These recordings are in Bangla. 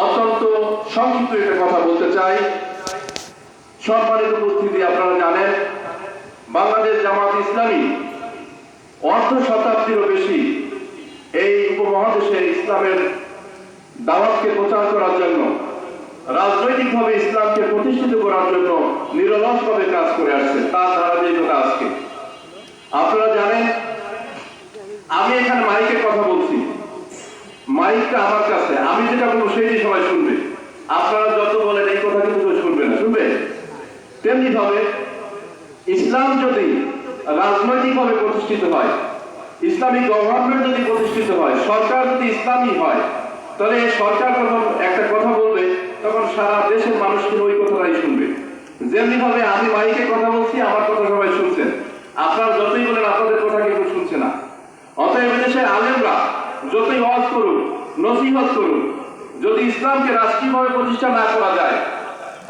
অত্যন্ত সংক্ষিপ্ত একটা কথা বলতে চাই। সম্মানিত উপস্থিতি আপনারা জানেন, বাংলাদেশ জামাত ইসলামী অর্ধ শতাব্দীরও বেশি এই উপমহাদেশে ইসলামের দাওয়াতকে প্রচার করার জন্য, রাজনৈতিকভাবে ইসলামকে প্রতিষ্ঠিত করার জন্য নিরলসভাবে কাজ করে আসছে, তার ধারাবাহিকতা আজকে। আপনারা জানেন আমি যেটা বলব সেটাই সবাই শুনবে। আপনারা যত বলেন, এই কথা কিন্তু শুনবে না, শুনবে? তেমনি ভাবে ইসলাম যদি রাজনৈতিকভাবে প্রতিষ্ঠিত হয়, ইসলামিক গভর্নমেন্ট যদি প্রতিষ্ঠিত হয়, সরকার যদি ইসলামী হয়, তাহলে সরকার যখন একটা কথা বলবে, তখন সারা দেশের মানুষ কিন্তু ওই কথাটাই শুনবে। যেমনি ভাবে আমি মাইকে কথা বলছি, আমার কথা সবাই শুনছেন। আপনারা যতই বলেন, আপনাদের কথা কিন্তু শুনছে না। অতএব দেশের আলেমরা যতই ওয়াজ করুন, নসিহত করুন, যদি ইসলামকে রাষ্ট্রীয়ভাবে প্রতিষ্ঠা না করা যায়,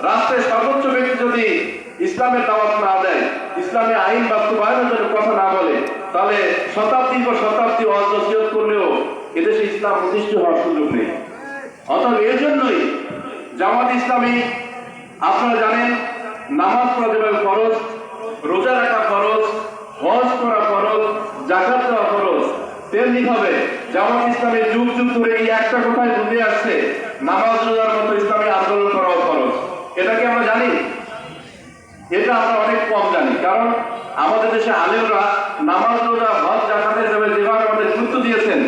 রাষ্ট্রের সর্বোচ্চ ব্যক্তি যদি ইসলামের দাওয়াত না দেয় ইসলামী আইন বাস্তবায়নের জন্য কথা না বলে, তাহলে শতাব্দী পর শতাব্দী ওয়াজ নসিহত করলেও এদেশে ইসলাম প্রতিষ্ঠিত হওয়ার সুযোগ নেই। অতএব এর জন্যই জামাত ইসলামী, আপনারা জানেন, নামাজ তেমনি ভাবে জামাত ইসলামের যুগ যুগ ধরে এই একটা কথাই বুঝে আসছে, নামাজ রোজার মতো ইসলামী আন্দোলন করাও ফরজ। এটা আমরা জানি? এটা আমরা অনেক কম জানি, কারণ আমাদের দেশে আলেমরা নামাজ রোজা, হজ জাকাতের যেভাবে যেভাবে আমাদের গুরুত্ব দিয়েছেন,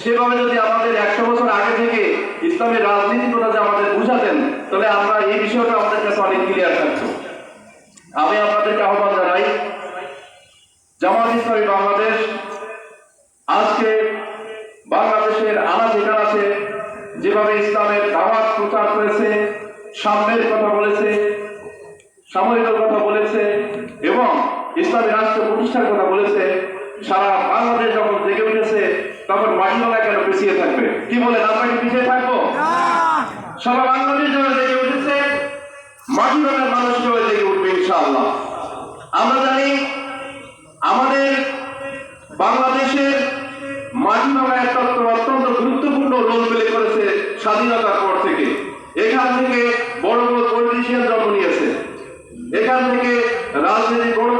সেভাবে যদি আমাদের একশো বছর আগে থেকে ইসলামের রাজনীতির কথা যে আমাদের বুঝাতেন, তাহলে আমরা এই বিষয়টা আমাদের কাছে অনেক ক্লিয়ার থাকতো। আমি আপনাদেরকে আহ্বান জানাই, জামাত ইসলামী বাংলাদেশ আজকে বাংলাদেশের আনাচে কানাচে যেভাবে ইসলামের দাওয়াত প্রচার করেছে সাম্যের কথা বলেছে সামরিকের কথা বলেছে এবং ইসলামী রাষ্ট্র প্রতিষ্ঠার কথা বলেছে সারা বাংলাদেশ যখন জেগে উঠেছে তখন মাটিওয়ালা কেন পিছিয়ে থাকবে? কি বলেন আমরা কি পিছিয়ে থাকব? সারা বাংলাদেশ যখন জেগে উঠেছে মাটিওয়ালার মানুষ যখন জেগে উঠবে ইনশাআল্লাহ। আমরা জানি আমাদের বাংলাদেশের মাঝিমাগায় একটা অত্যন্ত গুরুত্বপূর্ণ রোল প্লে করেছে স্বাধীনতার পর থেকে। এখান থেকে বড় বড় পলিটিশিয়ান জন্ম নিয়েছে। এখান থেকে রাজনীতি বড়